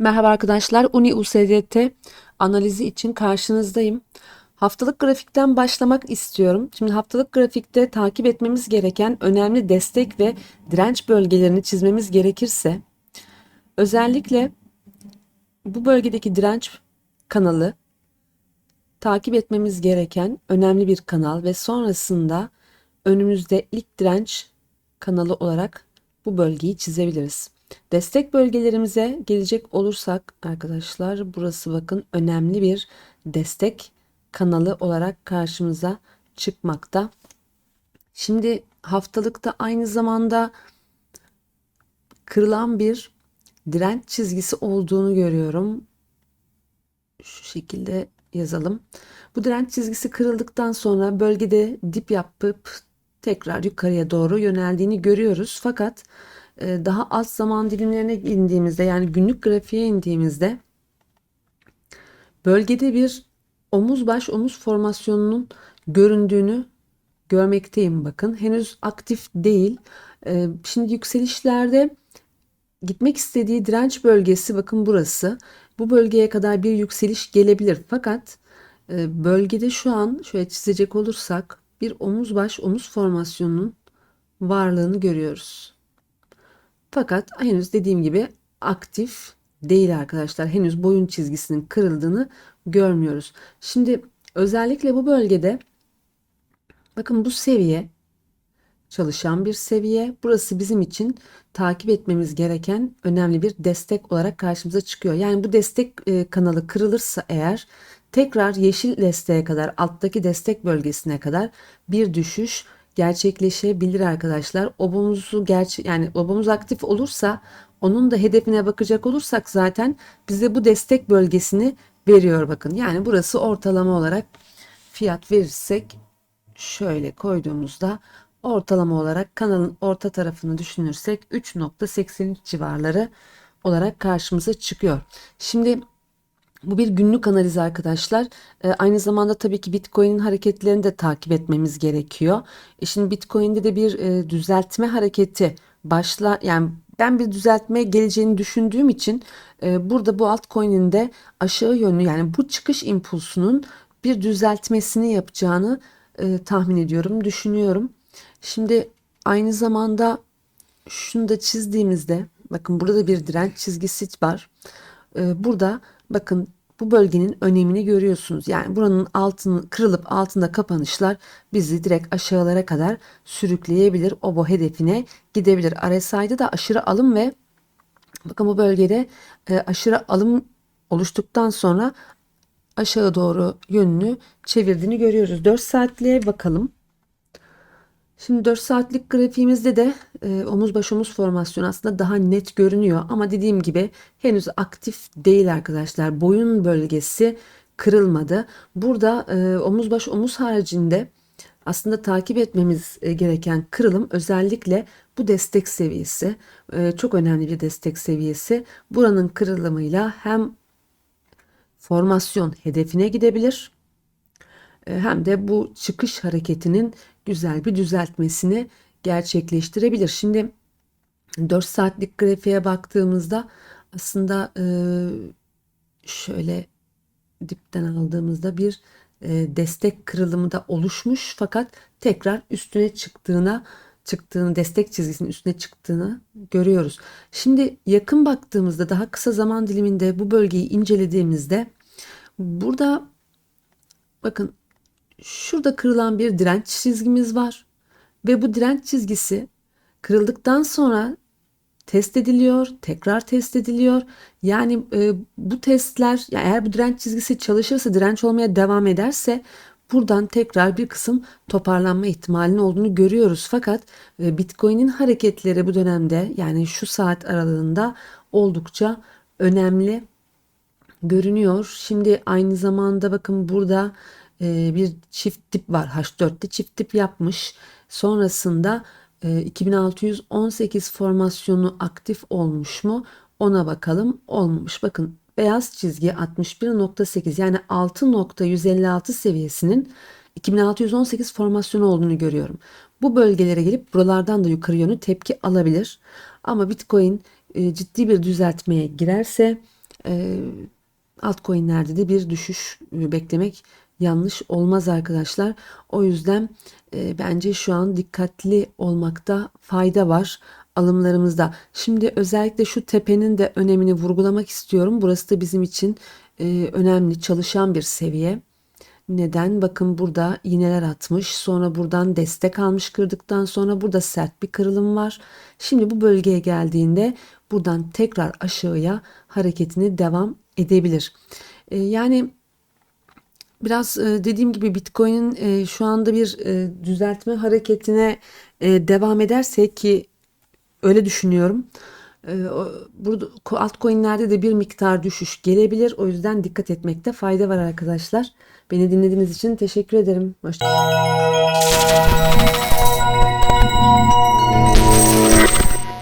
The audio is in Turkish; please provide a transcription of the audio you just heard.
Merhaba arkadaşlar, Uni USDT analizi için karşınızdayım. Haftalık grafikten başlamak istiyorum. Şimdi haftalık grafikte takip etmemiz gereken önemli destek ve direnç bölgelerini çizmemiz gerekirse özellikle bu bölgedeki direnç kanalı takip etmemiz gereken önemli bir kanal ve sonrasında önümüzde ilk direnç kanalı olarak bu bölgeyi çizebiliriz. Destek bölgelerimize gelecek olursak arkadaşlar burası bakın önemli bir destek kanalı olarak karşımıza çıkmakta. Şimdi haftalıkta aynı zamanda kırılan bir direnç çizgisi olduğunu görüyorum. Şu şekilde yazalım. Bu direnç çizgisi kırıldıktan sonra bölgede dip yapıp tekrar yukarıya doğru yöneldiğini görüyoruz. Fakat daha az zaman dilimlerine indiğimizde yani günlük grafiğe indiğimizde bölgede bir omuz baş omuz formasyonunun göründüğünü görmekteyim bakın. Henüz aktif değil. E, şimdi yükselişlerde gitmek istediği direnç bölgesi bakın burası. Bu bölgeye kadar bir yükseliş gelebilir. Fakat e, bölgede şu an şöyle çizecek olursak bir omuz baş omuz formasyonunun varlığını görüyoruz. Fakat henüz dediğim gibi aktif değil arkadaşlar. Henüz boyun çizgisinin kırıldığını görmüyoruz. Şimdi özellikle bu bölgede bakın bu seviye çalışan bir seviye. Burası bizim için takip etmemiz gereken önemli bir destek olarak karşımıza çıkıyor. Yani bu destek e, kanalı kırılırsa eğer tekrar yeşil desteğe kadar alttaki destek bölgesine kadar bir düşüş gerçekleşebilir arkadaşlar. Obumuzu gerçi yani obumuz aktif olursa onun da hedefine bakacak olursak zaten bize bu destek bölgesini veriyor bakın. Yani burası ortalama olarak fiyat verirsek şöyle koyduğumuzda ortalama olarak kanalın orta tarafını düşünürsek 3.83 civarları olarak karşımıza çıkıyor. Şimdi bu bir günlük analiz arkadaşlar. E, aynı zamanda tabii ki Bitcoin'in hareketlerini de takip etmemiz gerekiyor. E, şimdi Bitcoin'de de bir e, düzeltme hareketi başla yani ben bir düzeltme geleceğini düşündüğüm için e, burada bu altcoin'in de aşağı yönlü yani bu çıkış impulsunun bir düzeltmesini yapacağını e, tahmin ediyorum, düşünüyorum. Şimdi aynı zamanda şunu da çizdiğimizde bakın burada bir direnç çizgisi var. E, burada bakın bu bölgenin önemini görüyorsunuz. Yani buranın altını kırılıp altında kapanışlar bizi direkt aşağılara kadar sürükleyebilir. Obo hedefine gidebilir. RSI'de de aşırı alım ve bakın bu bölgede e, aşırı alım oluştuktan sonra aşağı doğru yönünü çevirdiğini görüyoruz. 4 saatliğe bakalım. Şimdi 4 saatlik grafiğimizde de e, omuz baş omuz formasyon aslında daha net görünüyor ama dediğim gibi henüz aktif değil arkadaşlar. Boyun bölgesi kırılmadı. Burada e, omuz baş omuz haricinde aslında takip etmemiz e, gereken kırılım özellikle bu destek seviyesi. E, çok önemli bir destek seviyesi. Buranın kırılımıyla hem formasyon hedefine gidebilir e, hem de bu çıkış hareketinin güzel bir düzeltmesini gerçekleştirebilir. Şimdi 4 saatlik grafiğe baktığımızda aslında e, şöyle dipten aldığımızda bir e, destek kırılımı da oluşmuş fakat tekrar üstüne çıktığına çıktığını destek çizgisinin üstüne çıktığını görüyoruz. Şimdi yakın baktığımızda daha kısa zaman diliminde bu bölgeyi incelediğimizde burada bakın şurada kırılan bir direnç çizgimiz var. Ve bu direnç çizgisi kırıldıktan sonra test ediliyor, tekrar test ediliyor. Yani e, bu testler yani eğer bu direnç çizgisi çalışırsa, direnç olmaya devam ederse buradan tekrar bir kısım toparlanma ihtimalinin olduğunu görüyoruz. Fakat e, Bitcoin'in hareketleri bu dönemde yani şu saat aralığında oldukça önemli görünüyor. Şimdi aynı zamanda bakın burada e, bir çift dip var. H4'te çift dip yapmış. Sonrasında e, 2618 formasyonu aktif olmuş mu? Ona bakalım. Olmamış. Bakın beyaz çizgi 61.8 yani 6.156 seviyesinin 2618 formasyonu olduğunu görüyorum. Bu bölgelere gelip buralardan da yukarı yönü tepki alabilir. Ama Bitcoin e, ciddi bir düzeltmeye girerse e, altcoin'lerde de bir düşüş e, beklemek yanlış olmaz arkadaşlar. O yüzden e, bence şu an dikkatli olmakta fayda var alımlarımızda. Şimdi özellikle şu tepenin de önemini vurgulamak istiyorum. Burası da bizim için e, önemli çalışan bir seviye. Neden? Bakın burada iğneler atmış. Sonra buradan destek almış kırdıktan sonra burada sert bir kırılım var. Şimdi bu bölgeye geldiğinde buradan tekrar aşağıya hareketini devam edebilir. E, yani biraz e, dediğim gibi Bitcoin'in e, şu anda bir e, düzeltme hareketine devam ederse ki öyle düşünüyorum. Burada altcoin'lerde de bir miktar düşüş gelebilir. O yüzden dikkat etmekte fayda var arkadaşlar. Beni dinlediğiniz için teşekkür ederim. Hoşça